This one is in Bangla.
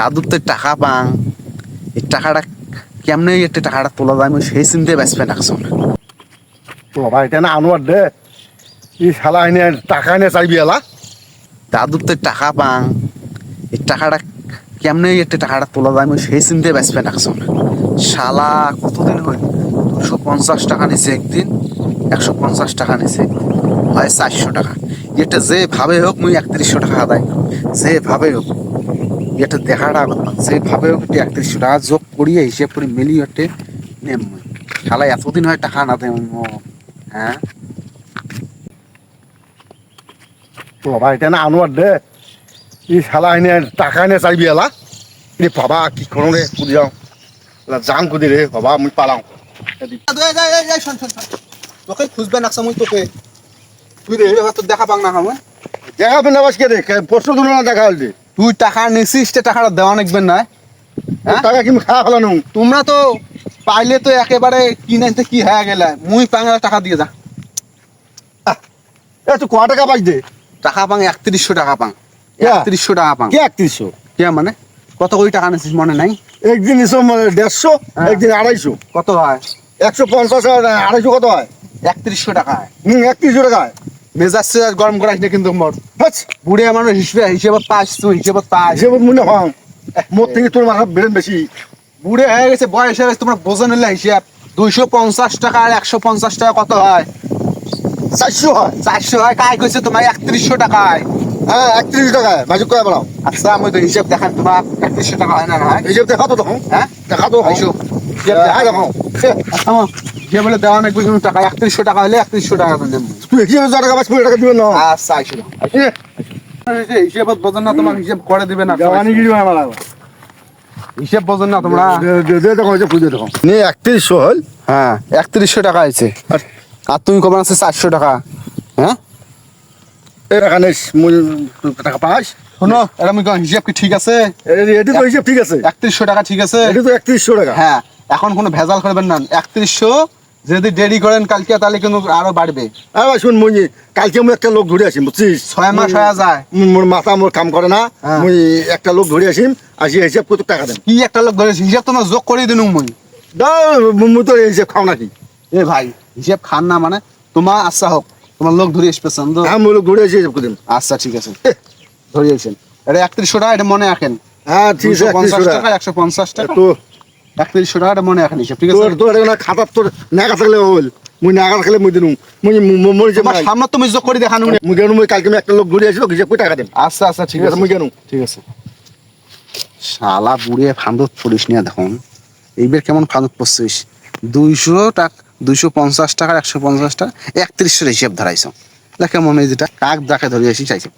দাদুর তো টাকা পাং। এই টাকাটা কেমনে একটা টাকাটা তোলা যায়? আমি সেই চিন্তায় বেসবে না বাবা এটা না আনোয়ার দে। ই শালা এনে টাকা এনে চাইবি এলা দাদুর তো টাকা পাং। এই টাকাটা কেমনে একটা টাকাটা তোলা যায়? আমি সেই বেসবে রাখছো না শালা কতদিন হইল দুশো পঞ্চাশ টাকা নিছে একদিন একশো পঞ্চাশ টাকা নিছে হয় চারশো টাকা। এটা যেভাবে হোক মুই একত্রিশশো টাকা আদায় করব যেভাবে হোক এটা যেভাবে হোক এটা একত্রিশশো টাকা যোগ করিয়ে হিসেব করে মিলিয়ে ওটে নেম। শালা এতদিন হয় টাকা না দেয় হ্যাঁ? বাবা এটা না আনোয়ার দে। ই শালা এনে টাকা এনে চাইবি এলা রে বাবা কি করো রে কুদি যাও। যাম কুদি রে বাবা মুই পালাও। তোকে খুঁজবে নাকছা মুই তোকে। তুই রে তোর দেখা পাং না আমার দেখা পেন আবার কে রে? পরশু দিন না দেখা হল দে তুই টাকা নিছিস টাকাটা দেওয়া নাকবেন না। হ্যাঁ? টাকা কি খাওয়া ফেলানো তোমরা তো পাইলে তো একেবারে কি নাইতে কি হয়ে গেলে। মুই পাঙ্গা টাকা দিয়ে যা। এ তুই ক টাকা পাইছ? দে টাকা পাং একত্রিশশো টাকা পাং। একত্রিশশো টাকা পাং কে একত্রিশশো? কে মানে? কত কোটি টাকা নিছিস মনে নাই? একদিন এসো দেড়শো হ্যাঁ। একদিন আড়াইশো। কত হয়? একশো পঞ্চাশ আড়াইশো কত হয়? একত্রিশশো টাকা হুম একত্রিশশো টাকা হয়। মেজাজ সেজাজ গরম করাস না কিন্তু মোর। হাস, বুড়ে আমার হিসেবে হিসেবত পাস তুই হিসেবত পাস। হিসেবে মনে হয় মোর থেকে তোর মাথা বেরেন বেশি। বুড়ে হয়ে গেছে বয়স হয়ে গেছে তোমরা বোঝো নিলে হিসেব। দুইশো পঞ্চাশ টাকা আর একশো পঞ্চাশ টাকা কত হয়? চারশো হয়। চারশো হয়? কাই কইছে তোমার একত্রিশশো টাকায়। হ্যাঁ একত্রিশ টাকায়। মাঝে কয়ে বেড়াও আচ্ছা আমি তো হিসেব দেখান তোমার একত্রিশশো টাকা হয় না না হয়? হিসেব দেখা তো তখন হ্যাঁ? দেখা। হিসেব হ্যাঁ দেখান। দেখো আচ্ছা, বলে দেওয়া কিন্তু টাকা। একত্রিশশো টাকা হলে একত্রিশশো টাকা নেব হিসেবে যা টাকা পাঁচ কোটি টাকা দিবেন না। আচ্ছা আইসো। হিসেব বোঝেন না তোমার হিসেব করে দিবে না। দেওয়ানি গিরি আমার হিসেব বোঝেন না তোমরা। দেখো খুঁজে দেখো। নে একত্রিশশো হল। হ্যাঁ। একত্রিশশো টাকা আছে আর তুমি কবে আছে চারশো টাকা। হ্যাঁ? টাকা পাস। শোনো। এটা আমি হিসেব কি ঠিক আছে? এটি তো হিসেব ঠিক আছে। একত্রিশশো টাকা ঠিক আছে? এটি তো একত্রিশশো টাকা। হ্যাঁ এখন কোনো ভেজাল করবেন না। একত্রিশশো যদি দেরি করেন কালকে তাহলে কিন্তু আরও বাড়বে। শুন মুই কালকে আমি একটা লোক ধরে বুঝছিস? ছয় মাস হয়ে যায়। মোর মাথা মোর কাম করে না। হ্যাঁ। মুই একটা লোক ধরে আসিম আসি হিসাব কত টাকা দেন কি একটা লোক ধরেছি হিসাব তোমার যোগ করে দিন মুই। মুই তো হিসাব খাও নাকি? এ ভাই হিসাব খান না মানে তোমার আচ্ছা হোক তোমার লোক ধরে আসবে তো হ্যাঁ মুই লোক ধরে আসি হিসাব করে আচ্ছা ঠিক আছে। ধরে আসেন। এটা একত্রিশশো টাকা এটা মনে রাখেন। হ্যাঁ ঠিক আছে দুশো পঞ্চাশ টাকা। একশো পঞ্চাশ টাকা। তো একত্রিশশো টাকা মনে রাখেন হিসাব ঠিক আছে? তোর তোর না খাতার তোর নাগা থাকলে হল। মুই নাগা থাকলে মুই দিনু মুই মোর যে সামনে তুমি যোগ করে দেখানো মুই কেন মুই কালকে একটা লোক ঘুরে আসলো হিসাব করে টাকা দেন আচ্ছা আচ্ছা ঠিক ঠিক আছে আছে। মুই কেন ঠিক আছে। শালা বুড়ে ফান্দত পড়িস না দেখুন। এইবার কেমন ফান্দত পড়ছিস? দুইশো টাকা দুইশো পঞ্চাশ টাকার একশো পঞ্চাশ টাকা একত্রিশশো হিসেব ধরাইছ। কেমন এই যেটা। কাক দাকে ধরে আসিস হিসেব